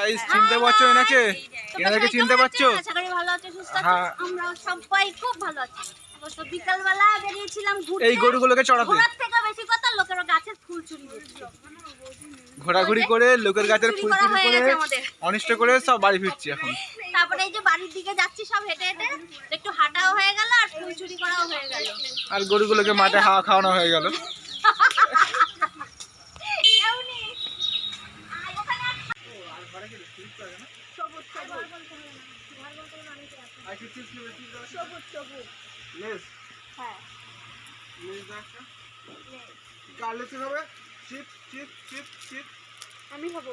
Guys চিনতে পারছ এনাকে? এনাকে চিনতে পারছ? আশা করি ভালো আছে সুস্থ আছে। হ্যাঁ। আমরা সবাই খুব ভালো আছি। অবশ্য বিকালবেলা বেরিয়েছিলাম ঘুরতে। এই গরুগুলোকে চড়াতে। থেকে বেশি কথা লোকের গাছের ফুল চুরি ঘোরাঘুরি করে লোকের গাছের ফুল চুরি করে অনিষ্ট করে সব বাড়ি ফিরছি এখন। তারপরে এই যে বাড়ির দিকে যাচ্ছি সব হেঁটে হেঁটে। একটু হাঁটাও হয়ে গেল আর ফুল চুরি করাও হয়ে গেল। আর গরুগুলোকে মাঠে হাওয়া খাওয়ানো হয়ে গেল। সবুজ, সবুজ। সবুজ, সবুজ। হ্যাঁ, আমি হব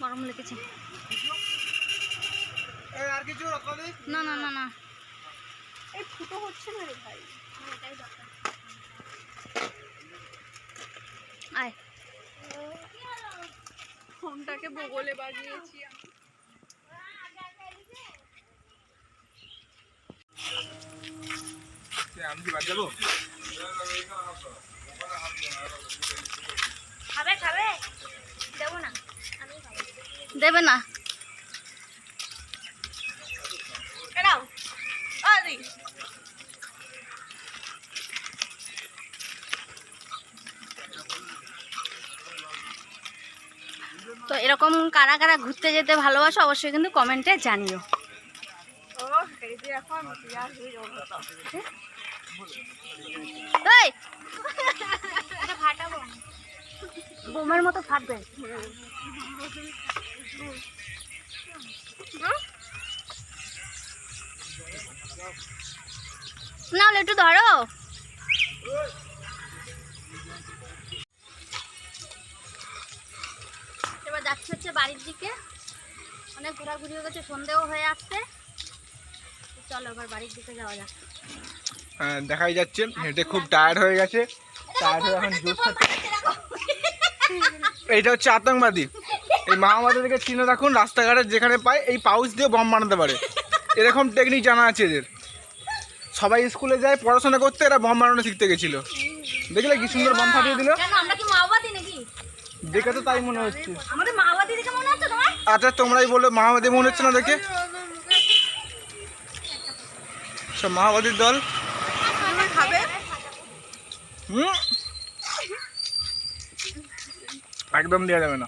গরম লেগেছে আর কিছু রকমই না না না না এই ফুটো হচ্ছে না রে ভাই এটাই দরকার আয় ফোনটাকে বগলে বাজিয়েছি আমি। কি বাদ খাবে খাবে। দেবো না। দেবে না এরাও আরে তো এরকম কারা কারা ঘুরতে যেতে ভালোবাসো অবশ্যই কিন্তু কমেন্টে জানিও। বোমের মতো ফাটবে। না একটু ধরো। যাচ্ছে হচ্ছে বাড়ির দিকে। অনেক ঘোরাঘুরি হয়ে গেছে সন্ধেও হয়ে আসছে। চলো এবার বাড়ির দিকে যাওয়া যাক। দেখাই যাচ্ছে হেঁটে খুব টায়ার্ড হয়ে গেছে। টায়ার্ড হয়ে এখন জুস এইটা হচ্ছে আতঙ্কবাদী। এই মাওবাদীদেরকে চিনে রাখুন রাস্তাঘাটে যেখানে পায় এই পাউচ দিয়ে বম বানাতে পারে। এরকম টেকনিক জানা আছে এদের। সবাই স্কুলে যায় পড়াশোনা করতে এরা বম বানানো শিখতে গেছিল। দেখলে কি সুন্দর বম ফাটিয়ে দিল? দেখে তো তাই মনে হচ্ছে আমাদের মাওবাদী দেখে মনে হচ্ছে তোমার আচ্ছা তোমরাই বলো মাওবাদী মনে হচ্ছে না দেখে? সব মাওবাদীর দল? একদম দেওয়া যাবে না।